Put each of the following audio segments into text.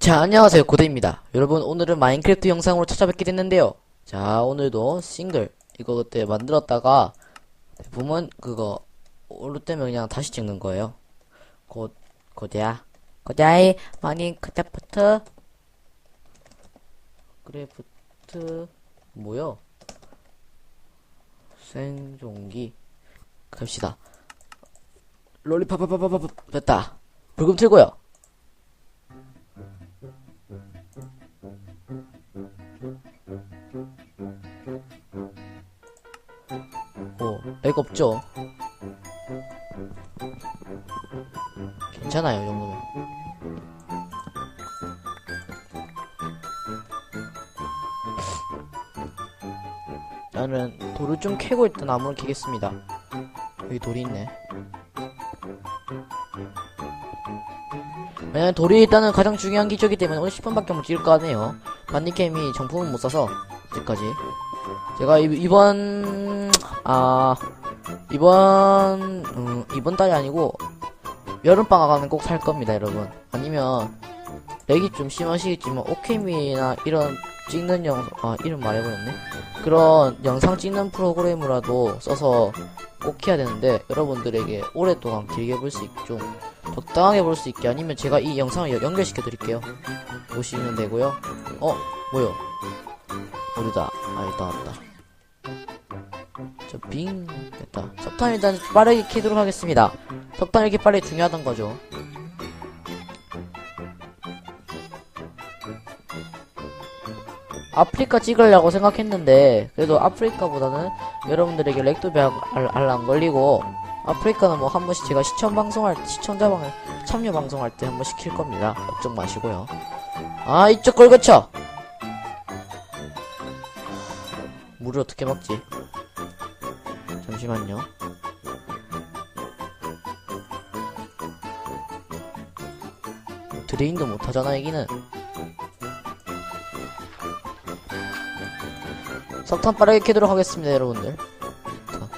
자, 안녕하세요. 고대입니다. 여러분, 오늘은 마인크래프트 영상으로 찾아뵙게 됐는데요. 자, 오늘도 싱글, 이거 그때 만들었다가, 보면 그거, 오류 때문에 그냥 다시 찍는 거예요. 고, 고대야. 고대야의 마인크래프트, 크래프트, 뭐요? 생존기. 갑시다. 롤리파파파파파, 됐다. 불금 틀고요. 오, 렉 없죠? 괜찮아요, 이 정도면. 나는 돌을 좀 캐고 일단 나무를 캐겠습니다. 여기 돌이 있네. 왜냐면 돌이 일단은 가장 중요한 기초이기 때문에 오늘 10분밖에 못 찍을 거 아니에요. 반니캠이 정품은 못 사서, 아직까지. 제가 이, 이번 아 이번 음, 이번 달이 아니고 여름 방학에는 꼭살 겁니다, 여러분. 아니면 렉이 좀 심하시겠지만 오케미나 이런 찍는 영상 아 이름 말해버렸네. 그런 영상 찍는 프로그램이라도 써서 꼭 해야 되는데 여러분들에게 오랫동안 길게 볼 수 있게 좀 적당하게 볼 수 있게 아니면 제가 이 영상을 여- 연결시켜 드릴게요. 보시면 되고요. 어 뭐요? 모르다. 아, 일단 왔다. 저, 빙. 됐다. 석탄 일단 빠르게 캐도록 하겠습니다. 석탄 이렇게 빨리 중요하단 거죠. 아프리카 찍으려고 생각했는데, 그래도 아프리카보다는 여러분들에게 렉도 알안 걸리고, 아프리카는 뭐 한 번씩 제가 시청 방송할, 시청자 방, 참여 방송할 때 한 번 시킬 겁니다. 걱정 마시고요. 아, 이쪽 걸 거쳐! 물을 어떻게 먹지? 잠시만요. 드레인도 못하잖아, 여기는. 석탄 빠르게 캐도록 하겠습니다, 여러분들. 자.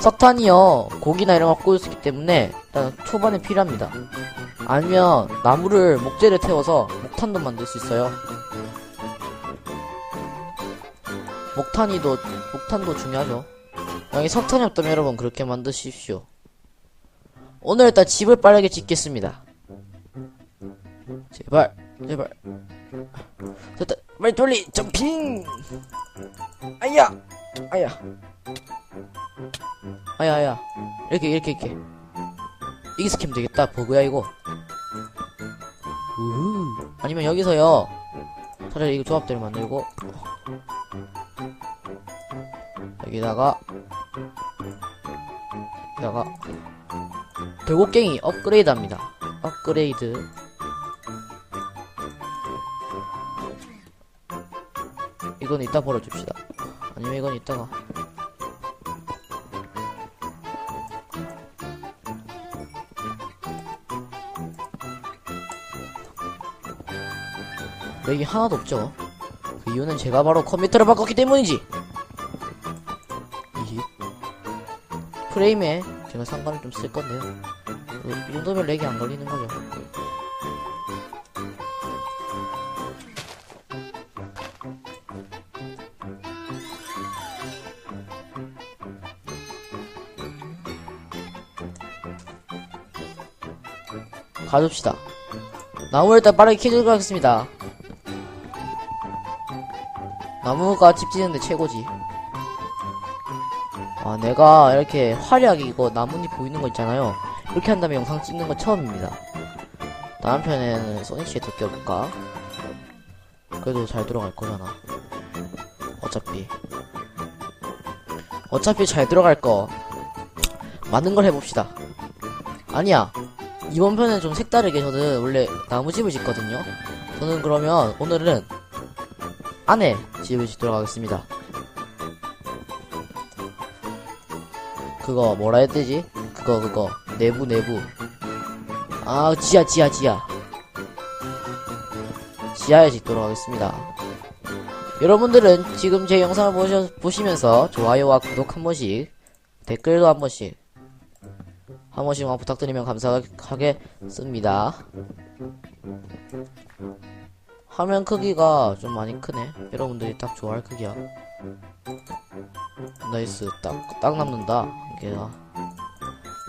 석탄이요, 고기나 이런 거 구울 수 있기 때문에, 일단 초반에 필요합니다. 아니면, 나무를, 목재를 태워서 목탄도 만들 수 있어요. 목탄이도 목탄도 중요하죠. 만약에 석탄이 없다면 여러분 그렇게 만드십시오. 오늘 일단 집을 빠르게 짓겠습니다. 제발 제발. 됐다. 빨리 돌리 점핑! 아야! 아야! 아야 아야. 이렇게 이렇게 이렇게. 이기 스캠 되겠다. 버그야 이거. 우후. 아니면 여기서요. 차라리 이거 조합대로 만들고 여기다가 여기다가 돌고갱이 업그레이드 합니다. 업그레이드. 이건 이따 벌어줍시다. 아니면 이건 이따가. 렉이 하나도 없죠. 그 이유는 제가 바로 컴퓨터를 바꿨기 때문이지 프레임에 제가 상관을 좀 쓸 건데요. 그, 이 정도면 렉이 안 걸리는 거죠. 가줍시다. 나무를 일단 빠르게 캐도록 하겠습니다. 나무가 집 짓는데 최고지. 아, 내가 이렇게 화려하게 이거 나뭇잎 보이는 거 있잖아요. 이렇게 한 다음에 영상 찍는 건 처음입니다. 다음 편에는 소니치에 도껴볼까? 그래도 잘 들어갈 거잖아. 어차피. 어차피 잘 들어갈 거. 많은 걸 해봅시다. 아니야. 이번 편은 좀 색다르게 저는 원래 나무집을 짓거든요. 저는 그러면 오늘은 안에 집을 짓도록 하겠습니다. 그거 뭐라 해야 되지? 그거 그거 내부 내부 아 지하 지하 지하 지하에 짓도록 하겠습니다 여러분들은 지금 제 영상을 보셔, 보시면서 좋아요와 구독 한 번씩 댓글도 한 번씩 한 번씩만 부탁드리면 감사하겠습니다. 화면 크기가 좀 많이 크네. 여러분들이 딱 좋아할 크기야. 나이스. 딱, 딱 남는다. 이게가.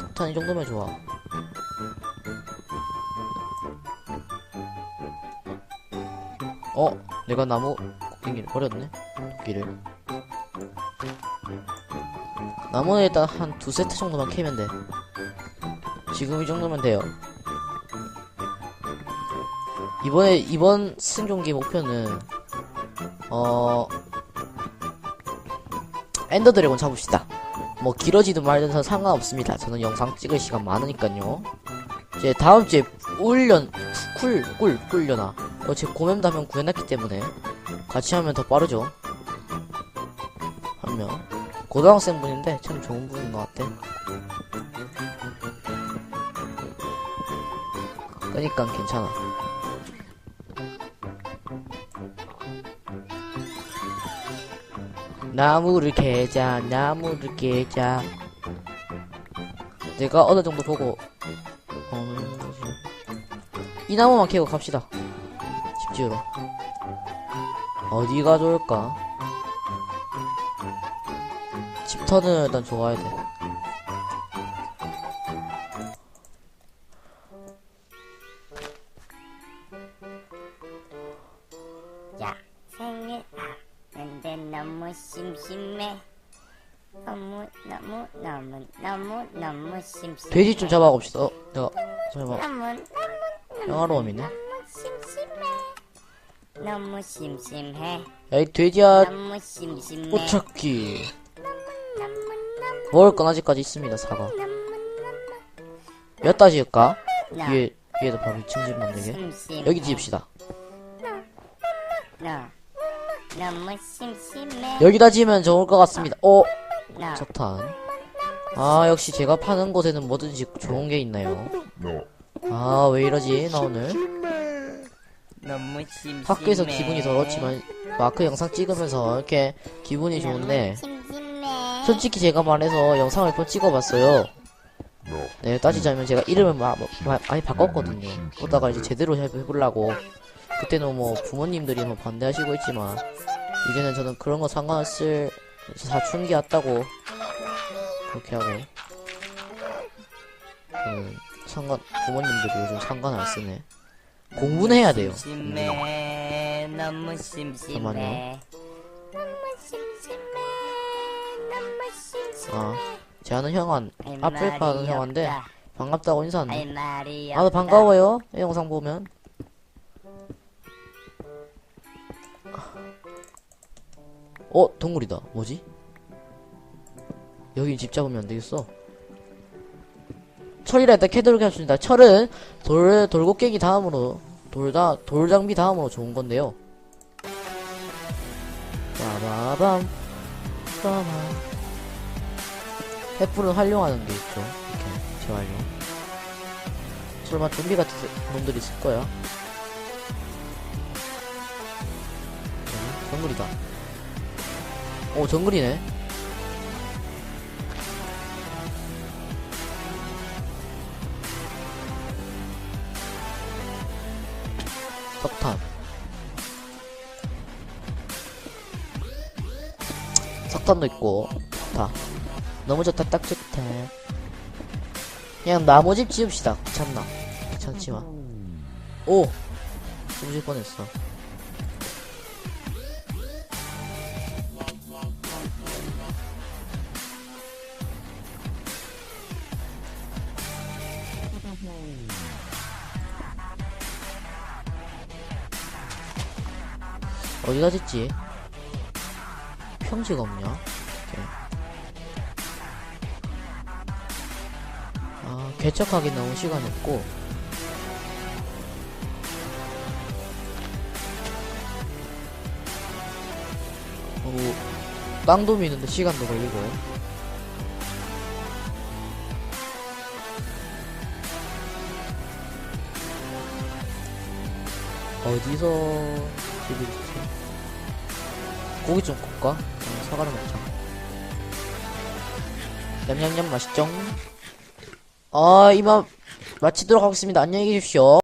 석탄 이 정도면 좋아. 어? 내가 나무 곡괭이를 버렸네? 도끼를. 나무는 일단 한 두 세트 정도만 캐면 돼. 지금 이 정도면 돼요. 이번에, 이번 승 경기 목표는, 어, 엔더 드래곤 잡읍시다. 뭐, 길어지든 말든 상관없습니다. 저는 영상 찍을 시간 많으니까요. 이제 다음 주에 꿀련, 쿨, 꿀, 꿀려나. 어, 제 고mem도 하면 구해놨기 때문에 같이 하면 더 빠르죠. 한 명. 고등학생 분인데 참 좋은 분인 것 같아. 그니까 괜찮아. 나무를 깨자, 나무를 깨자. 내가 어느 정도 보고, 어, 이 나무만 캐고 갑시다. 집 지으러. 어디가 좋을까? 집터는 일단 좋아야 돼. 야, 생일 하 는데 너무 심심해. 너무 너무 너무 너무 너무 심심해. 돼지 좀 잡아봅시다. 어, 내가, 잠깐만, 너무 평화로움이네. 너무 심심해. 너무 심심해. 야, 이 돼지야, 너무 심심해. 꽃찾기. 너무 너무 먹을 건 아직까지 있습니다, 사과. 너무 몇다 지을까? 너무 위에, 위에다 바로 2층 집 만들게. 여기 지읍시다. 너 너무 심심해. 여기다 지으면 좋을 것 같습니다. 어, 너 석탄. 아, 역시 제가 파는 곳에는 뭐든지 좋은 게 있나요? 아, 왜 이러지, 나 오늘? 너무 심심해. 학교에서 기분이 더럽지만, 마크 영상 찍으면서 이렇게 기분이 좋은데. 솔직히 제가 말해서 영상을 몇번 찍어봤어요. 네, 따지자면 제가 이름을 마, 마- 많이 바꿨거든요. 그러다가 이제 제대로 해- 해보려고. 그때는 뭐 부모님들이 뭐 반대하시고 있지만, 이제는 저는 그런 거 상관없을, 사춘기 왔다고, 그렇게 하고. 그, 상관, 부모님들이 요즘 상관 안 쓰네. 공부는 해야 돼요. 심심해. 너무 심심해. 잠깐만요. 너무 심심해. 너무 심심해. 아, 제 아는 형한, 할 아플 파는 없다. 반갑다고 나도 없다. 반가워요. 이 영상 보면. 어, 동굴이다. 뭐지? 여기 집 잡으면 안 되겠어. 철이라 일단 캐도록 하겠습니다. 철은 돌, 돌곡깨기 다음으로, 돌다, 돌장비 다음으로 좋은 건데요. 빠바밤, 빠밤. 횃불은 활용하는 게 있죠. 이렇게, 재활용. 설마 좀비 같은 새- 놈들이 있을 거야. 어, 정글이다. 오, 정글이네. 석탄. 석탄도 있고, 좋다. 너무 좋다, 딱 좋다. 그냥 나무집 지읍시다. 귀찮나? 귀찮지만. 오! 숨질 뻔했어. 어디다 짓지? 평지가 없냐? 오케이. 아, 개척하기 너무 시간이 없고. 어, 땅도 미는데 시간도 걸리고. 어디서 집이 있지? 고기 좀 굽까? 어, 사과를 먹자. 냠냠냠 맛있죠? 아, 이만 마치도록 하겠습니다. 안녕히 계십시오.